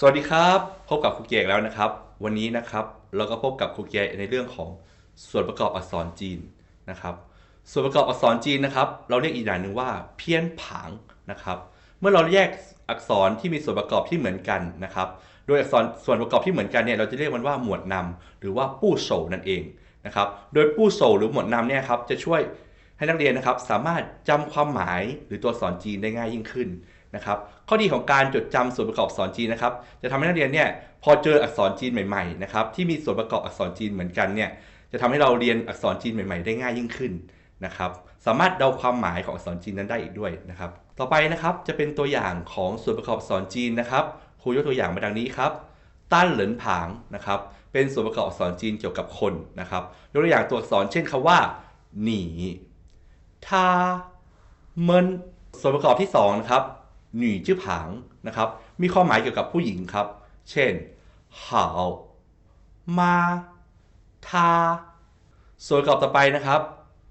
สวัสดีครับ พบกับครูเกียร์แล้วนะครับ วันนี้นะครับเราก็พบกับครูเกียร์ในเรื่องของส่วนประกอบอักษรจีนนะครับ ส่วนประกอบอักษรจีนนะครับ เราเรียกอีกอย่างหนึ่งว่าเพี้ยนผางนะครับ เมื่อเราแยกอักษรที่มีส่วนประกอบที่เหมือนกันนะครับ โดยอักษรส่วนประกอบที่เหมือนกันเนี่ยเราจะเรียกมันว่าหมวดนำหรือว่าปู้โฉนั่นเองนะครับ โดยปู้โฉหรือหมวดนำเนี่ยครับจะช่วยให้นักเรียนนะครับสามารถจำความหมายหรือตัวอักษรจีนได้ง่ายยิ่งขึ้น นะครับข้อดีของการจดจำส่วนประกอบอักษรจีนนะครับจะทำให้นักเรียนเนี่ยพอเจออักษรจีนใหม่ๆนะครับที่มีส่วนประกอบอักษรจีนเหมือนกันเนี่ยจะทำให้เราเรียนอักษรจีนใหม่ ๆ ได้ง่ายยิ่งขึ้นนะครับสามารถเดาความหมายของอักษรจีนนั้นได้อีกด้วยนะครับต่อไปนะครับจะเป็นตัวอย่างของส่วนประกอบอักษรจีนนะครับครูยกตัวอย่างมาดังนี้ครับต้านเหลินผางนะครับเป็นส่วนประกอบอักษรจีนเกี่ยวกับคนนะครับยกตัวอย่างตัวอักษรเช่นคำว่าหนีทาเมินส่วนประกอบที่สองนะครับ หนีจื้อผางนะครับ มีความหมายเกี่ยวกับผู้หญิงครับ เช่น好มาทาส่วนประกอบต่อไปนะครับ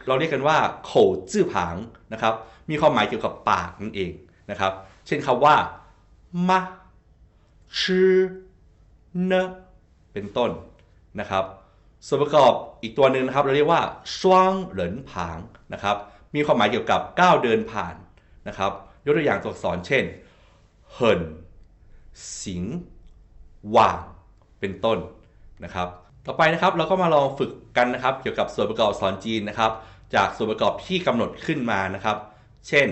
เราเรียกกันว่าโขจื้อผางนะครับ มีความหมายเกี่ยวกับปากนั่นเองนะครับ เช่นคำว่ามาชื่อเนเป็นต้นนะครับ ส่วนประกอบอีกตัวหนึ่งนะครับ เราเรียกว่าช่วงเหรินผางนะครับ มีความหมายเกี่ยวกับก้าวเดินผ่านนะครับ ยกตัวอย่างตัวอักษรเช่นเหินสิงหว่างเป็นต้นนะครับ ต่อไปนะครับเราก็มาลองฝึกกันนะครับ เกี่ยวกับส่วนประกอบอักษรจีนนะครับ จากส่วนประกอบที่กำหนดขึ้นมานะครับ เช่น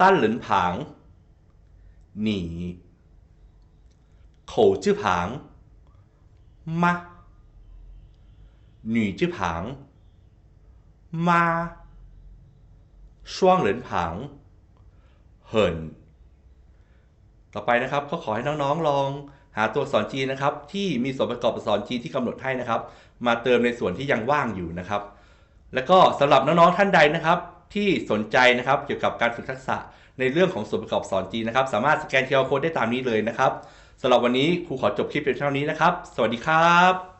ตั้นหลินผางหนีโขจื้อผางมาหนีจื้อผางมาช่วงเหลินผาง เหินต่อไปนะครับก็ขอให้น้องๆลองหาตัวอักษรจีนนะครับ ที่มีส่วนประกอบอักษรจีนที่กำหนดให้นะครับ มาเติมในส่วนที่ยังว่างอยู่นะครับ แล้วก็สำหรับน้องๆท่านใดนะครับ ที่สนใจนะครับเกี่ยวกับการฝึกทักษะในเรื่องของส่วนประกอบอักษรจีนนะครับ สามารถสแกนเคอร์โค้ดได้ตามนี้เลยนะครับสำหรับวันนี้ครูขอจบคลิปเพียงเท่านี้นะครับ สวัสดีครับ